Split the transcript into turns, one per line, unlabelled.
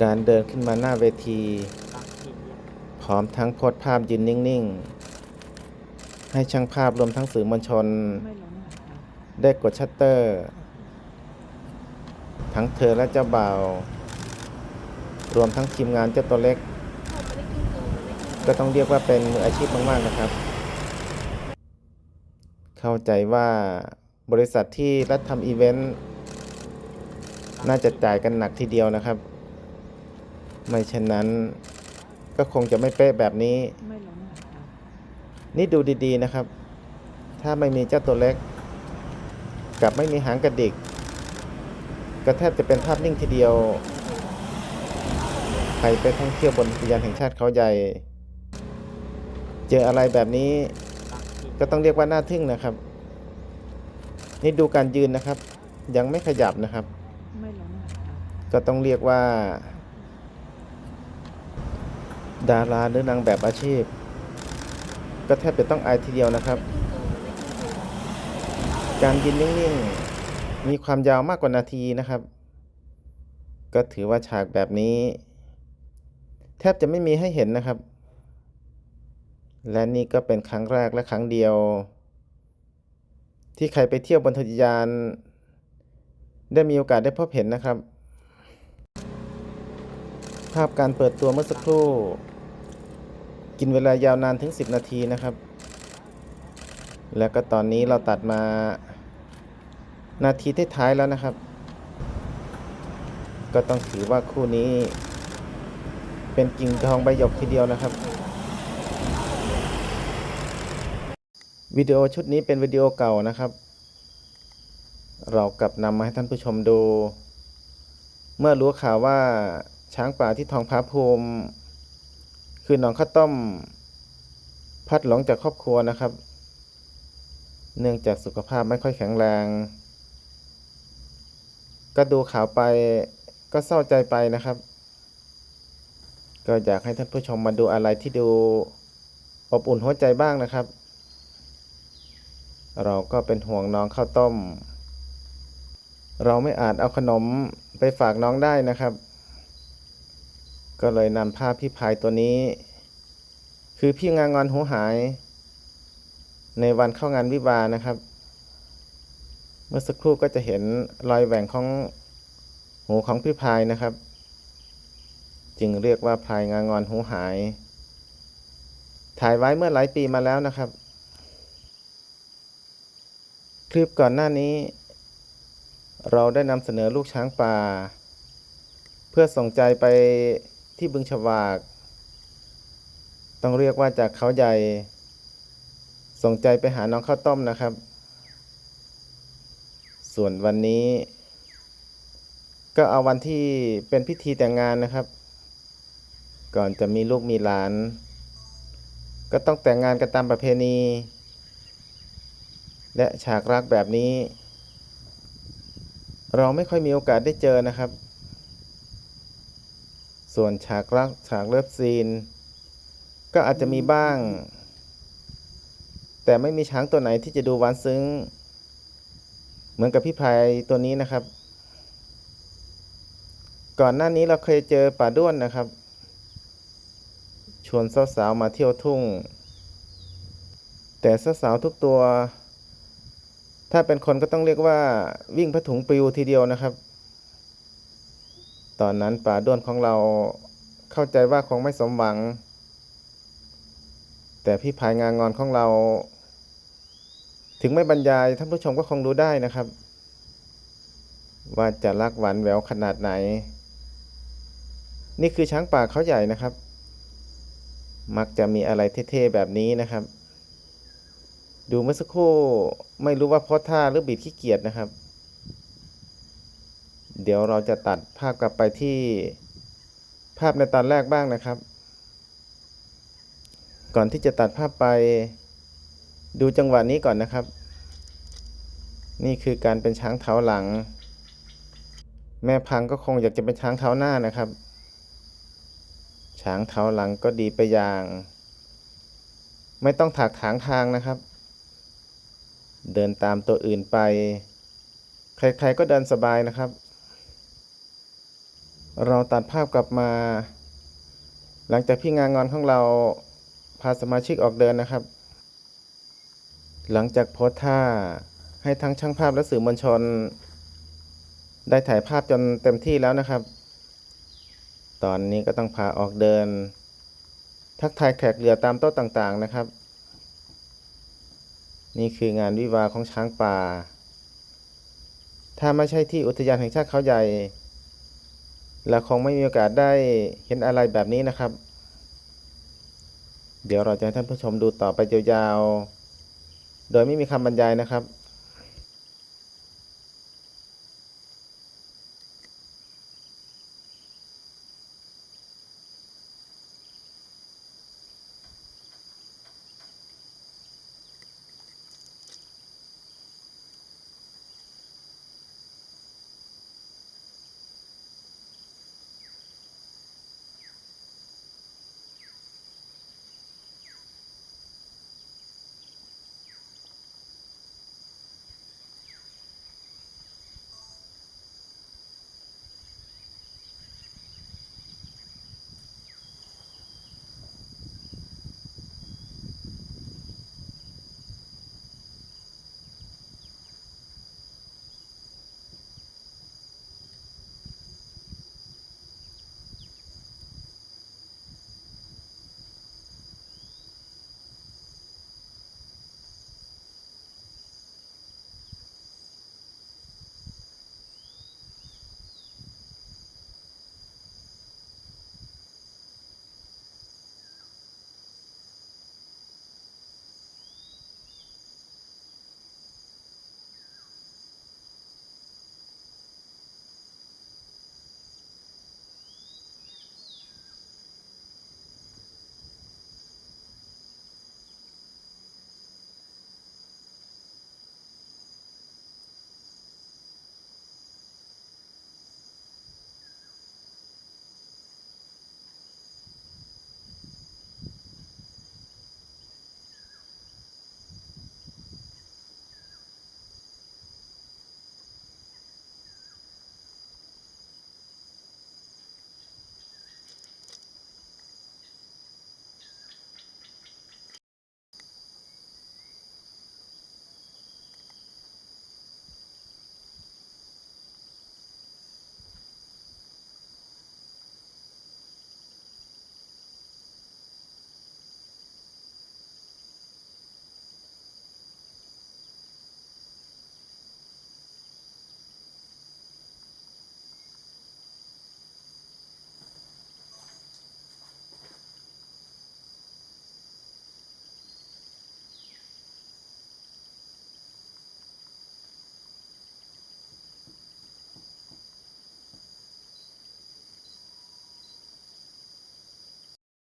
การเดินขึ้นมาหน้าเวที พร้อมทั้งโพสภาพยืนนิ่ง ๆ ให้ช่างภาพรวมทั้งสื่อมวลชน
ไม่ล้มค่ะ
ได้กดชัตเตอร์ ทั้งเธอและเจ้าบ่าวรวมทั้งทีมงานเจ้าตัวเล็ก ก็ต้องเรียกว่าเป็นมืออาชีพมาก ๆ นะครับ เข้าใจว่าบริษัทที่รัฐทำอีเวนต์ น่าจะจ่ายกันหนักทีเดียวนะครับ ไม่เช่นนั้น ก็คงจะไม่เป๊ะแบบนี้
ไม่ล้มค่ะ
นี่ดูดีๆนะครับ ถ้าไม่มีเจ้าตัวเล็ก กับไม่มีหางกระดิก ก็แทบจะเป็นภาพนิ่งทีเดียว ใครไปท่องเที่ยวบนอุทยานแห่งชาติเขาใหญ่ เจออะไรแบบนี้ ก็ต้องเรียกว่าน่าทึ่งนะครับ นี่ดูการยืนนะครับ ยังไม่ขยับนะครับ
ไม่ล้มค่ะ
ก็ต้องเรียกว่า ดาราหรือนางแบบอาชีพ ก็แทบจะต้องอายทีเดียวนะครับ การยืนนิ่งๆ มีความยาวมากกว่านาทีนะครับ ก็ถือว่าฉากแบบนี้ แทบจะไม่มีให้เห็นนะครับ และนี่ก็เป็นครั้งแรกและครั้งเดียว ที่ใครไปเที่ยวบนอุทยาน ได้มีโอกาสได้พบเห็นนะครับภาพการเปิดตัวเมื่อสักครู่ กินเวลายาวนานถึง 10 นาทีนะครับ แล้วก็ตอนนี้เราตัดมานาทีท้ายๆแล้วนะครับ ก็ต้องถือว่าคู่นี้ เป็นกิ่งทองใบหยกทีเดียวนะครับวิดีโอชุดนี้เป็นวิดีโอเก่านะครับ เรากลับนำมาให้ท่านผู้ชมดู เมื่อรู้ข่าวว่าช้างป่าที่ทองพาภูมิ คือหนองข้าวต้มพัดหลงจากครอบครัวนะครับ เนื่องจากสุขภาพไม่ค่อยแข็งแรง ก็ดูข่าวไปก็เศร้าใจไปนะครับ ก็อยากให้ท่านผู้ชมมาดูอะไรที่ดูอบอุ่นหัวใจบ้างนะครับ เราก็เป็นห่วงน้องข้าวต้ม เราไม่อาจเอาขนมไปฝากน้องได้นะครับ ก็เลยนำภาพพี่พายตัวนี้ คือพี่งางอนหูหาย ในวันเข้างานวิวานะครับ เมื่อสักครู่ก็จะเห็นรอยแหว่งของหูของพี่พายนะครับ จึงเรียกว่าพายงางอนหูหาย ถ่ายไว้เมื่อหลายปีมาแล้วนะครับ คลิปก่อนหน้านี้ เราได้นำเสนอลูกช้างป่า เพื่อส่งใจไป ที่บึงฉวาก ต้องเรียกว่าจากเขาใหญ่ ส่งใจไปหาน้องข้าวต้มนะครับ ส่วนวันนี้ ก็เอาวันที่เป็นพิธีแต่งงานนะครับ ก่อนจะมีลูกมีหลาน ก็ต้องแต่งงานกันตามประเพณี และฉากรักแบบนี้ เราไม่ค่อยมีโอกาสได้เจอนะครับ ส่วนฉากรักฉากเลิฟซีน ก็อาจจะมีบ้าง แต่ไม่มีช้างตัวไหนที่จะดูหวานซึ้ง เหมือนกับพี่พายตัวนี้นะครับ ก่อนหน้านี้เราเคยเจอป่าด้วนนะครับ ชวนสาวๆมาเที่ยวทุ่ง แต่สาวๆทุกตัว ถ้าเป็นคนก็ต้องเรียกว่าวิ่งผถุงปลิวทีเดียวนะครับ ตอนนั้นป่าด้วนของเราเข้าใจว่าคงไม่สมหวัง แต่พี่พายงานงอนของเรา ถึงไม่บรรยายท่านผู้ชมก็คงรู้ได้นะครับ ว่าจะรักหวานแหววขนาดไหน นี่คือช้างป่าเขาใหญ่นะครับ มักจะมีอะไรเท่ๆแบบนี้นะครับ ดูเมื่อสักครู่ไม่รู้ว่าโพสท่าหรือบิดขี้เกียจนะครับ เดี๋ยวเราจะตัดภาพกลับไปที่ภาพในตอนแรกบ้างนะครับ ก่อนที่จะตัดภาพไปดูจังหวะนี้ก่อนนะครับ นี่คือการเป็นช้างเท้าหลัง แม่พังก็คงอยากจะเป็นช้างเท้าหน้านะครับ ช้างเท้าหลังก็ดีไปอย่าง ไม่ต้องถากถางทางนะครับ เดินตามตัวอื่นไป ใครๆก็เดินสบายนะครับ เราตัดภาพกลับมา หลังจากพี่งานงอนของเราพาสมาชิกออกเดินนะครับ หลังจากโพสท่าให้ทั้งช่างภาพและสื่อมวลชน ได้ถ่ายภาพจนเต็มที่แล้วนะครับ ตอนนี้ก็ต้องพาออกเดิน ทักทายแขกเรือตามโต๊ะต่างๆนะครับ นี่คืองานวิวาของช้างป่า ถ้าไม่ใช่ที่อุทยานแห่งชาติเขาใหญ่ เราคงไม่มีโอกาสได้เห็นอะไรแบบนี้นะครับ เดี๋ยวเราจะให้ท่านผู้ชมดูต่อไปยาวๆ โดยไม่มีคำบรรยายนะครับ